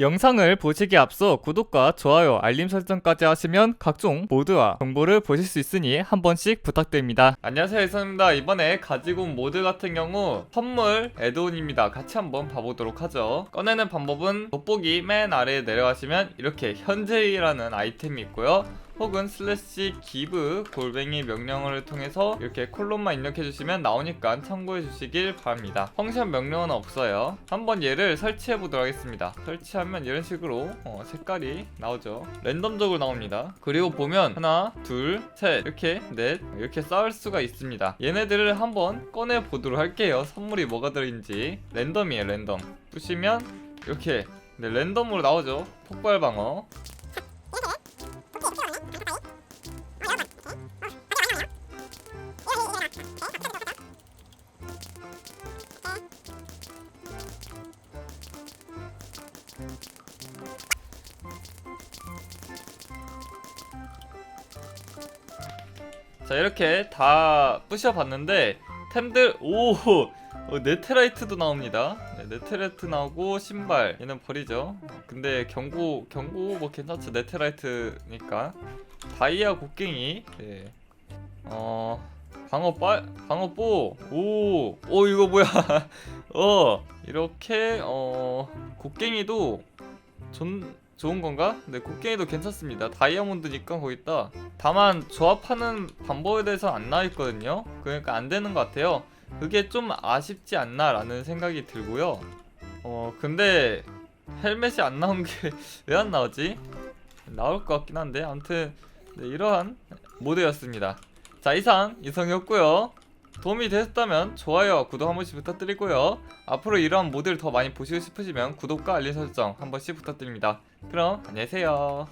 영상을 보시기 앞서 구독과 좋아요, 알림 설정까지 하시면 각종 모드와 정보를 보실 수 있으니 한 번씩 부탁드립니다. 안녕하세요, 이선입니다. 이번에 가지고 온 모드 같은 경우 선물 애드온입니다. 같이 한번 봐보도록 하죠. 꺼내는 방법은 돋보기 맨 아래에 내려가시면 이렇게 현재이라는 아이템이 있고요. 혹은 슬래시 기브 골뱅이 명령어를 통해서 이렇게 콜론만 입력해 주시면 나오니까 참고해 주시길 바랍니다. 펑션 명령어는 없어요. 한번 얘를 설치해 보도록 하겠습니다. 설치하면 이런 식으로 어, 색깔이 나오죠. 랜덤적으로 나옵니다. 그리고 보면 하나, 둘, 셋 이렇게 넷 이렇게 쌓을 수가 있습니다. 얘네들을 한번 꺼내 보도록 할게요. 선물이 뭐가 들어있는지 랜덤이에요. 랜덤. 부시면 이렇게 네, 랜덤으로 나오죠. 폭발 방어. 자 이렇게 다 부셔봤는데 템들 오 어, 네트라이트도 나옵니다. 네, 네트라이트 나오고 신발 얘는 버리죠. 근데 경고 경고 뭐 괜찮죠? 네트라이트니까. 다이아 곡괭이. 네. 어 방어 빨 방어 뽀오 오 이거 뭐야 어 이렇게 어 곡괭이도 존 좋은 건가? 네, 곡괭이도 괜찮습니다. 다이아몬드니까 거기다. 다만 조합하는 방법에 대해서 안 나와 있거든요. 그러니까 안 되는 것 같아요. 그게 좀 아쉽지 않나 라는 생각이 들고요. 어, 근데 헬멧이 안 나온 게 왜 안 나오지? 나올 것 같긴 한데 아무튼 네, 이러한 모드였습니다. 자 이상 이성이었고요. 도움이 되셨다면 좋아요와 구독 한 번씩 부탁드리고요. 앞으로 이러한 모드를 더 많이 보시고 싶으시면 구독과 알림 설정 한 번씩 부탁드립니다. 그럼 안녕히 계세요.